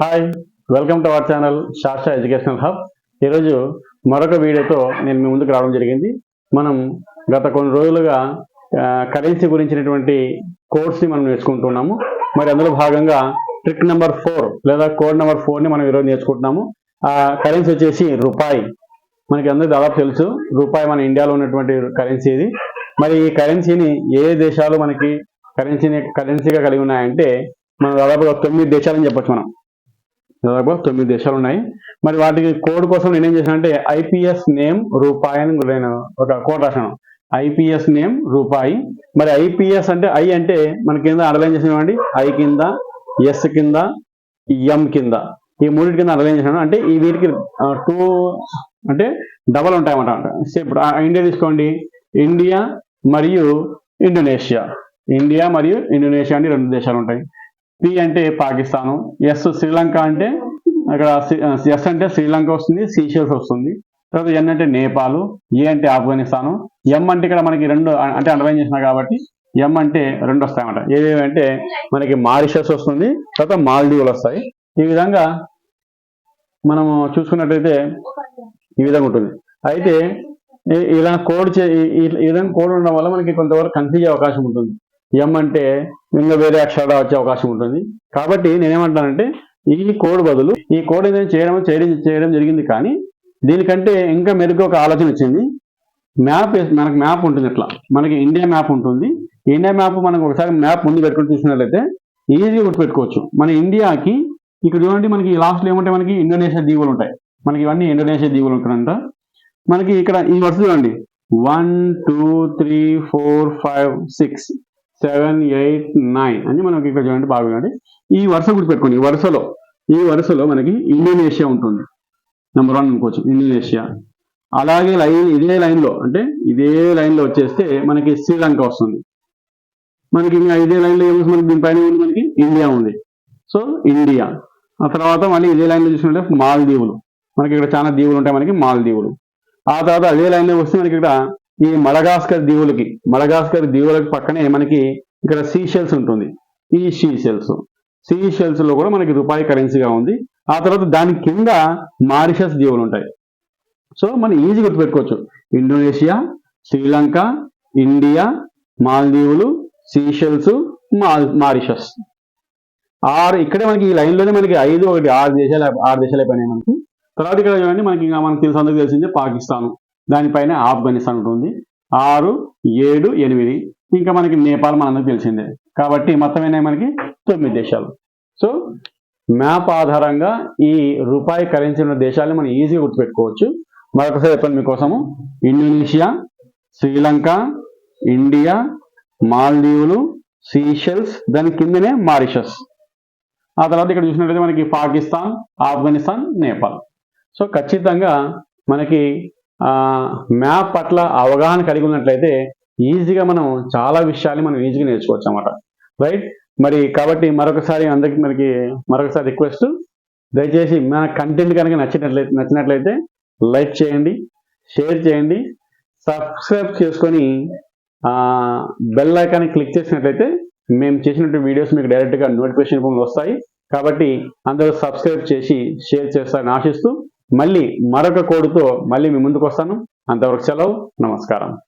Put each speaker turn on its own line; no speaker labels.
Hi welcome to our channel Shastra educational hub ఈరోజు మరొక వీడియోతో నేను మీ ముందుకు రావడం జరిగింది. మనం గత కొన్ని రోజులుగా కరెన్సీ గురించినటువంటి కోర్స్ని మనం నేర్చుకుంటున్నాము. మరి అందులో భాగంగా ట్రిక్ నెంబర్ ఫోర్ లేదా కోడ్ నెంబర్ ఫోర్ని మనం ఈరోజు నేర్చుకుంటున్నాము. ఆ కరెన్సీ వచ్చేసి రూపాయి. మనకి అందరూ దాదాపు తెలుసు రూపాయి మన ఇండియాలో ఉన్నటువంటి కరెన్సీ ఇది. మరి ఈ కరెన్సీని ఏ దేశాలు మనకి కరెన్సీని కరెన్సీగా కలిగి ఉన్నాయంటే మనం దాదాపుగా తొమ్మిది దేశాలని చెప్పచ్చు మనం. దాదాపు తొమ్మిది దేశాలు ఉన్నాయి. మరి వాటికి కోడ్ కోసం నేను ఏం చేశాను అంటే ఐపీఎస్ నేమ్ రూపాయి అని నేను ఒక కోడ్ రాశాను. ఐపీఎస్ నేమ్ రూపాయి. మరి ఐపీఎస్ అంటే ఐ అంటే మన కింద అండర్లైన్ చేసినవండి. ఐ కింద ఎస్ కింద ఎం కింద. ఈ మూడింటి కింద అండర్లైన్ చేశాను అంటే ఈ వీటికి టూ అంటే డబల్ ఉంటాయన్నమాట. ఇప్పుడు ఇండియా తీసుకోండి. ఇండియా మరియు ఇండోనేషియా. ఇండియా మరియు ఇండోనేషియా అని రెండు దేశాలు ఉంటాయి. పి అంటే పాకిస్తాను ఎస్ శ్రీలంక అంటే అక్కడ ఎస్ అంటే శ్రీలంక వస్తుంది సీషియల్స్ వస్తుంది. తర్వాత ఎన్ అంటే నేపాల్ ఏ అంటే ఆఫ్ఘనిస్తాను. ఎం అంటే ఇక్కడ మనకి రెండు అంటే అండర్లైన్ చేసిన కాబట్టి ఎం అంటే రెండు వస్తాయన్నమాట ఏవేవి అంటే మనకి మారిషస్ వస్తుంది తర్వాత మాల్దీవులు వస్తాయి. ఈ విధంగా మనము చూసుకున్నట్టయితే ఈ విధంగా ఉంటుంది. అయితే ఇలా కోడ్ చే ఈ విధంగా కోడ్ ఉండడం వల్ల మనకి కొంతవరకు కన్ఫ్యూజ్ అవకాశం ఉంటుంది. ఎం అంటే ఇంకా వేరే అక్షరాలు వచ్చే అవకాశం ఉంటుంది. కాబట్టి నేనేమంటానంటే ఈ కోడ్ బదులు ఈ కోడ్ ఏదైనా చేయడం చేయడం చేయడం జరిగింది కానీ దీనికంటే ఇంకా మెరుగ్గా ఒక ఆలోచన వచ్చింది. మ్యాప్ మనకు మ్యాప్ ఉంటుంది ఇట్లా మనకి ఇండియా మ్యాప్ ఉంటుంది. ఇండియా మ్యాప్ మనకు ఒకసారి మ్యాప్ ముందు పెట్టుకుని చూసినట్లయితే ఈజీగా గుర్తుపెట్టుకోవచ్చు. మన ఇండియాకి ఇక్కడ చూడండి మనకి లాస్ట్లో ఏమంటే మనకి ఇండోనేషియా దీవులు ఉంటాయి. మనకి ఇవన్నీ ఇండోనేషియా దీవులు ఉంటాయంట మనకి ఇక్కడ ఈ వరుస చూడండి. One two three four five six seven eight nine అని మనకి ఇక్కడ చూడండి బాగా చూడండి ఈ వరుస గుర్తుపెట్టుకోండి. ఈ వరుసలో ఈ వరుసలో మనకి ఇండోనేషియా ఉంటుంది. నెంబర్ వన్ అనుకోవచ్చు ఇండోనేషియా. అలాగే లైన్ ఇదే లైన్లో అంటే ఇదే లైన్లో వచ్చేస్తే మనకి శ్రీలంక వస్తుంది. మనకి ఇంకా ఇదే లైన్లో ఏమి మనకి దీనిపైన ఉంది మనకి? ఇండియా ఉంది. So India. ఆ తర్వాత మళ్ళీ ఇదే లైన్లో చూసినట్టే మాల్దీవులు. మనకి ఇక్కడ చాలా దీవులు ఉంటాయి మనకి మాల్దీవులు. ఆ తర్వాత అదే లైన్లో వస్తే మనకి ఇక్కడ ఈ మడగాస్కర్ దీవులకి మడగాస్కర్ దీవులకి పక్కనే మనకి ఇక్కడ సీషెల్స్ ఉంటుంది. ఈ సీషెల్స్ సీషెల్స్లో కూడా మనకి రూపాయి కరెన్సీగా ఉంది. ఆ తర్వాత దాని కింద మారిషస్ దీవులు ఉంటాయి. సో మనం ఈజీ గుర్తుపెట్టుకోవచ్చు. ఇండోనేషియా శ్రీలంక ఇండియా మాల్దీవులు సీషెల్స్ మాల్ మారిషస్. ఆరు ఇక్కడే మనకి ఈ లైన్లోనే మనకి ఐదు ఒకటి ఆరు దేశాలు ఆరు దేశాలు అయిపోయినాయి మనకి. తర్వాత ఇక్కడ చూడండి మనకి ఇంకా మనకి తెలుసు అందుకు తెలిసిందే పాకిస్తాన్. దానిపైన ఆఫ్ఘనిస్తాన్ ఉంటుంది ఆరు ఏడు ఎనిమిది. ఇంకా మనకి నేపాల్ మనందరికి తెలిసిందే. కాబట్టి మొత్తమైన మనకి? తొమ్మిది దేశాలు. సో మ్యాప్ ఆధారంగా ఈ రూపాయి కరెన్సీ ఉన్న దేశాలను మనం ఈజీగా గుర్తుపెట్టుకోవచ్చు. మరొకసారి చెప్పండి మీకోసము. ఇండోనేషియా శ్రీలంక ఇండియా మాల్దీవులు సీషెల్స్ దాని కిందనే మారిషస్. ఆ తర్వాత ఇక్కడ చూసినట్లయితే మనకి పాకిస్తాన్ ఆఫ్ఘనిస్తాన్ నేపాల్. సో ఖచ్చితంగా మనకి మ్యాప్ పట్ల అవగాహన కలిగి ఉన్నట్లయితే ఈజీగా మనం చాలా విషయాలు మనం ఈజీగా నేర్చుకోవచ్చు అనమాట రైట్ మరి కాబట్టి మరొకసారి అందరికి మనకి మరొకసారి రిక్వెస్ట్ దయచేసి మన కంటెంట్ కనుక నచ్చినట్లయితే నచ్చినట్లయితే లైక్ చేయండి షేర్ చేయండి సబ్స్క్రైబ్ చేసుకొని బెల్ ఐకాన్ని క్లిక్ చేసినట్లయితే మేము చేసినటువంటి వీడియోస్ మీకు డైరెక్ట్గా నోటిఫికేషన్ రూపంలో వస్తాయి. కాబట్టి అందరూ సబ్స్క్రైబ్ చేసి షేర్ చేస్తారని ఆశిస్తూ మళ్ళీ మరొక కోడుతో మళ్ళీ మీ ముందుకు వస్తాను. అంతవరకు సెలవు. నమస్కారం.